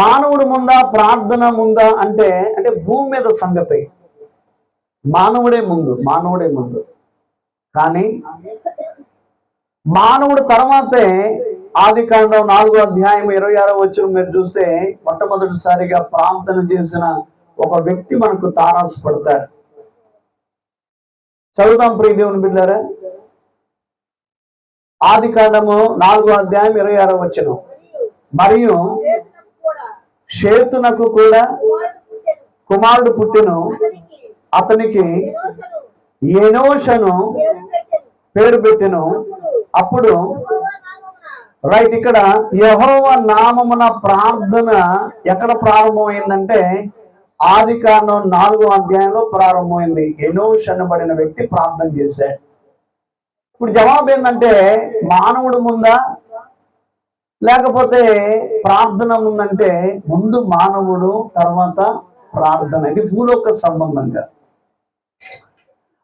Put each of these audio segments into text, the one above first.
మానవుడు ముందా ప్రార్థన ముందా అంటే అంటే భూమి మీద సంగతి. మానవుడే ముందు మానవుడే ముందు. కానీ మానవుడు తర్వాతే ఆది కాండం నాలుగో అధ్యాయం ఇరవై ఆరో వచ్చిన మీరు చూస్తే మొట్టమొదటిసారిగా ప్రార్థన చేసిన ఒక వ్యక్తి మనకు తారాసపడతాడు చదువుతాం ప్రియ దేవుని బిడ్డారా? ఆది కాండము నాలుగో అధ్యాయం ఇరవై ఆరో వచ్చిన మరియు షేతునకు కూడా కుమారుడు పుట్టెను. అతనికి ఎనోషను ఏనోషను పేరు పెట్టెను. అప్పుడు రైట్ ఇక్కడ యహోవ నామమున ప్రార్థన ఎక్కడ ప్రారంభమైందంటే ఆది కాండం నాలుగో అధ్యాయంలో ప్రారంభమైంది ఎనోష్ అనబడిన వ్యక్తి ప్రార్థన చేశాడు ఇప్పుడు జవాబు ఏంటంటే మానవుడు ముందా లేకపోతే ప్రార్థన ఉందంటే ముందు మానవుడు తర్వాత ప్రార్థన. ఇది భూలోక సంబంధంగా.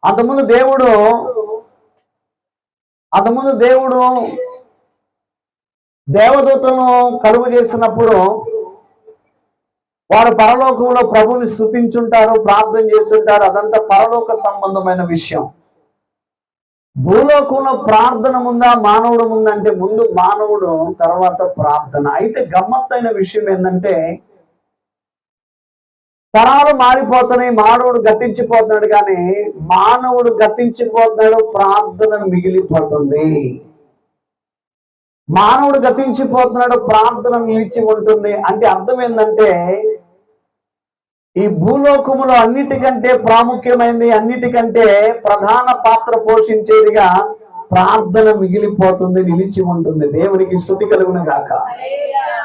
అంతకుముందు దేవుడు అంతకుముందు దేవుడు దేవదూతను కలుగు చేసినప్పుడు వారు పరలోకంలో ప్రభుని స్థుతించుంటారు ప్రార్థన చేస్తుంటారు అదంతా పరలోక సంబంధమైన విషయం. భూలోకంలో ప్రార్థన ముందా మానవుడు ముందంటే ముందు మానవుడు తర్వాత ప్రార్థన. అయితే గమ్మత్తైన విషయం ఏంటంటే తరాలు మారిపోతున్నాయి మానవుడు గతించిపోతున్నాడు కానీ మానవుడు గతించిపోతున్నాడు ప్రార్థన మిగిలిపోతుంది. మానవుడు గతించిపోతున్నాడు ప్రార్థన నిలిచి ఉంటుంది. అంటే అర్థం ఏంటంటే ఈ భూలోకములో అన్నిటికంటే ప్రాముఖ్యమైనది అన్నిటికంటే ప్రధాన పాత్ర పోషించేదిగా ప్రార్థన మిగిలిపోతుంది నిలిచి ఉంటుంది. దేవునికి స్థుతి కలుగును గాక